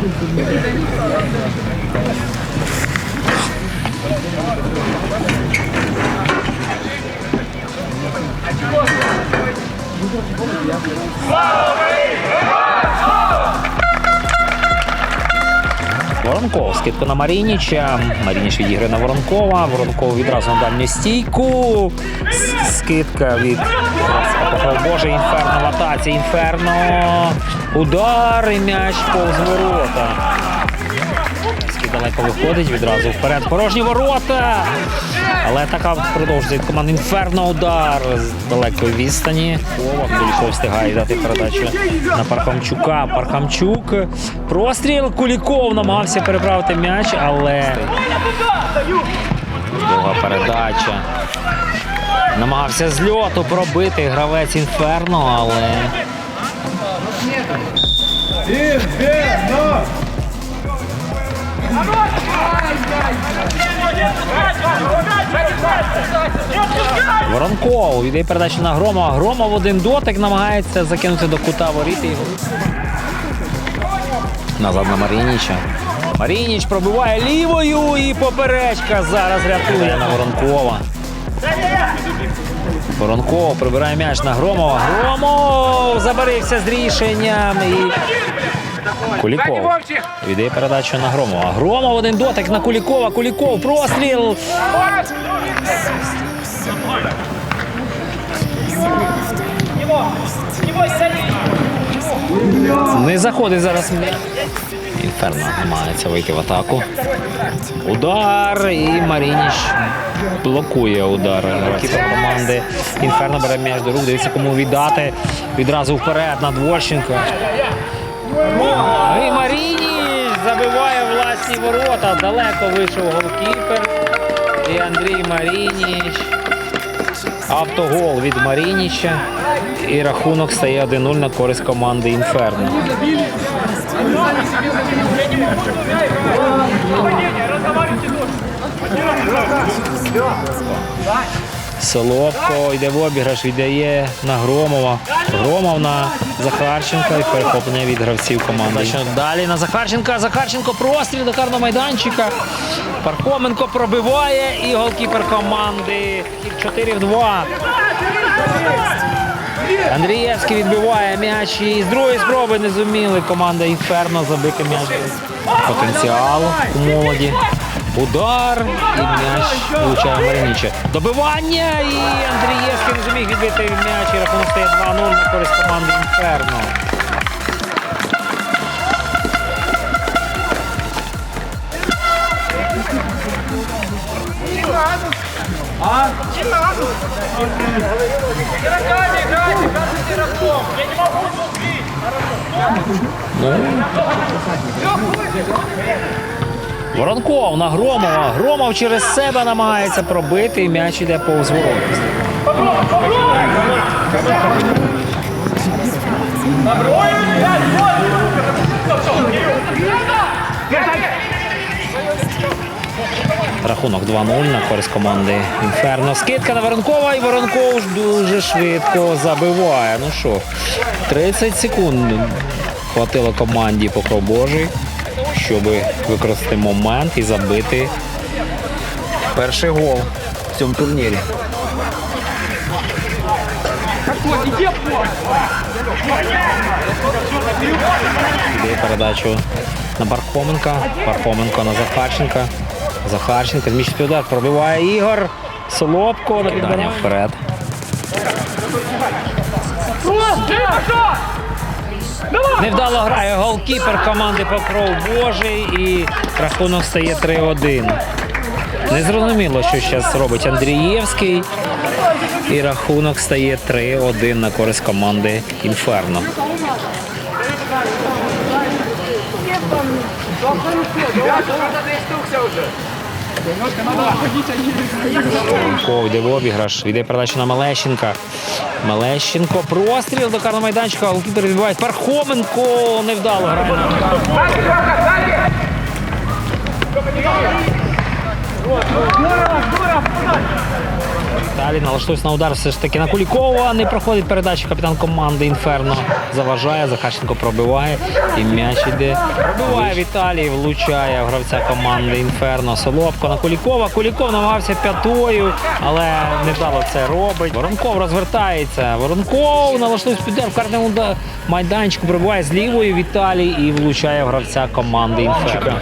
Thank you. Воронков. Скидка на Марініча. Марініч відіграє на Воронкова. Воронков відразу на дальню стійку. Скидка від Боже, інферно в атаці. Інферно. Удар і м'яч повз ворота. Далеко виходить, відразу вперед. Порожні ворота. Але така продовжується від команди Інферно удар з далекої відстані. Куліков встигає дати передачу на Пархамчука. Пархамчук. Простріл. Куліков намагався переправити м'яч, але довга передача. Намагався з льоту пробити гравець Інферно, але Воронков віддає передачу на Громова. Громов один дотик намагається закинути до кута воріти. Назад на Марініча. Марініч пробиває лівою і поперечка зараз рятує на Воронкова. Воронков прибирає м'яч на Громова. Громов забарився з рішенням і. Куліков віддає передачу на Громова. Громов один дотик на Кулікова. Куліков простріл. Не заходить зараз. Інферно намагається вийти в атаку. Удар і Марініч блокує удар кіпер команди. Інферно бере м'яч до рук, дивиться, кому віддати. Відразу вперед на Дворщенка. І Марініч забиває власні ворота. Далеко вийшов голкіпер. І Андрій Марініч. Автогол від Марініча. І рахунок стає 1-0 на користь команди Інферно. Соловко йде в обіграш, віддає на Громова. Громов на Захарченка і перехоплення від гравців команди. Далі на Захарченка. Захарченко простріл до карного майданчика. Пархоменко пробиває і голкіпер команди 4 в 2. Андрієвський відбиває м'яч і з другої спроби не зуміли команда Інферно забити м'яч. Потенціал у молоді. Удар і м'яч влучає Мариніча. Добивання і Андрієвський не зуміг відбити м'яч і рахунок стає 2-0 на користь команди Інферно. Воронков на Громова. Громов через себе намагається пробити і м'яч іде повз ворота. Рахунок 2-0 на користь команди Інферно. Скидка на Воронкова і Воронков дуже швидко забиває. Ну що, 30 секунд хватило команді Покров Божий, щоб використати момент і забити перший гол в цьому турнірі. Іде передачу на Пархоменка. Пархоменко на Захарченка. Захарченко. Зміщить удар. Пробиває Ігор. Солобко. Накидання вперед. Невдало грає голкіпер команди Покров Божий і рахунок стає 3-1. Незрозуміло, що зараз робить Андрієвський. І рахунок стає 3-1 на користь команди Інферно. Пархоменко йде в обіграш, йде передача на Малещенка. Малещенко, простріл до карного майданчика, голкіпер відбиває. Пархоменко невдало грає на Далі налаштується на удар все ж таки на Кулікова. Не проходить передача капітан команди Інферно. Заважає, Захарченко пробиває. І м'яч іде. Пробиває Віталій, влучає гравця команди Інферно. Соловко на Кулікова. Куліков намагався п'ятою, але невдало це робить. Воронков розвертається. Воронков налаштується під удар в карному майданчику. Пробиває з лівою Віталій і влучає гравця команди Інферно.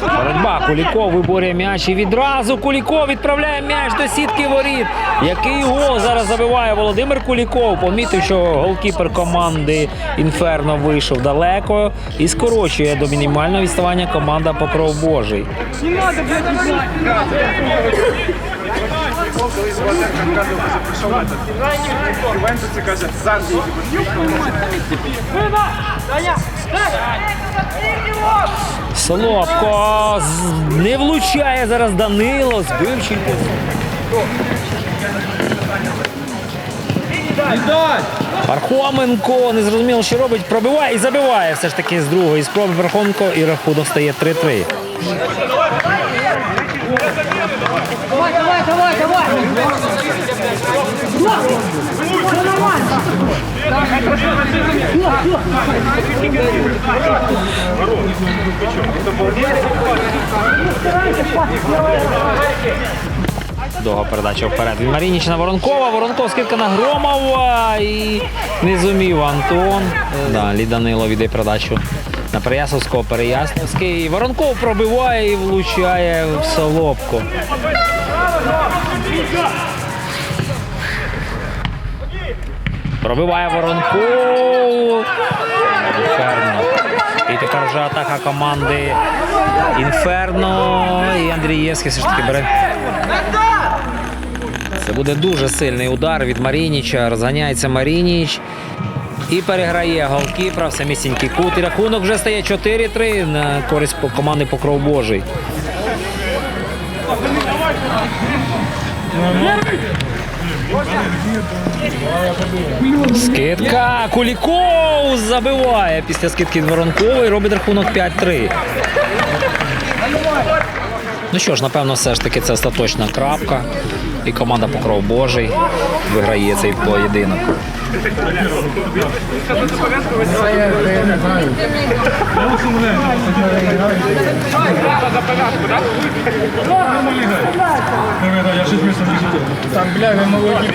Боротьба. Куліков виборює м'яч і відразу Куліков відправляє м'яч до сітки воріт. Який гол зараз забиває Володимир Куліков. Помітив, що голкіпер команди Інферно вийшов далеко і скорочує до мінімального відставання команда Покров Божий. Колись Соловко не влучає зараз Данило. Збив чільку. Пархоменко не зрозуміло, що робить. Пробиває і забиває все ж таки з другої спроби Пархоменко і рахунок стає 3-3. Давай, давай, давай, давай. Все нормально. Довга передача вперед. Від Марініч на Воронкова. Воронков скидка на Громова і не зумів Антон. Далі Данило віддає передачу на Переяславського. Переяславський. Воронков пробиває і влучає в Солобку. Пробиває Воронков. Інферно. І тепер вже атака команди Інферно. І Андрієвський все ж таки бере. Це буде дуже сильний удар від Марініча. Розганяється Марініч. І переграє голкіпера в самісінький кут. І рахунок вже стає 4-3 на користь команди Покров Божий. Скидка. Куліков забиває після скидки від Воронкової. Робить рахунок 5-3. Ну що ж, напевно, все ж таки це остаточна крапка. І команда Покров Божий виграє цей поєдинок. Там, бля, ви молоді.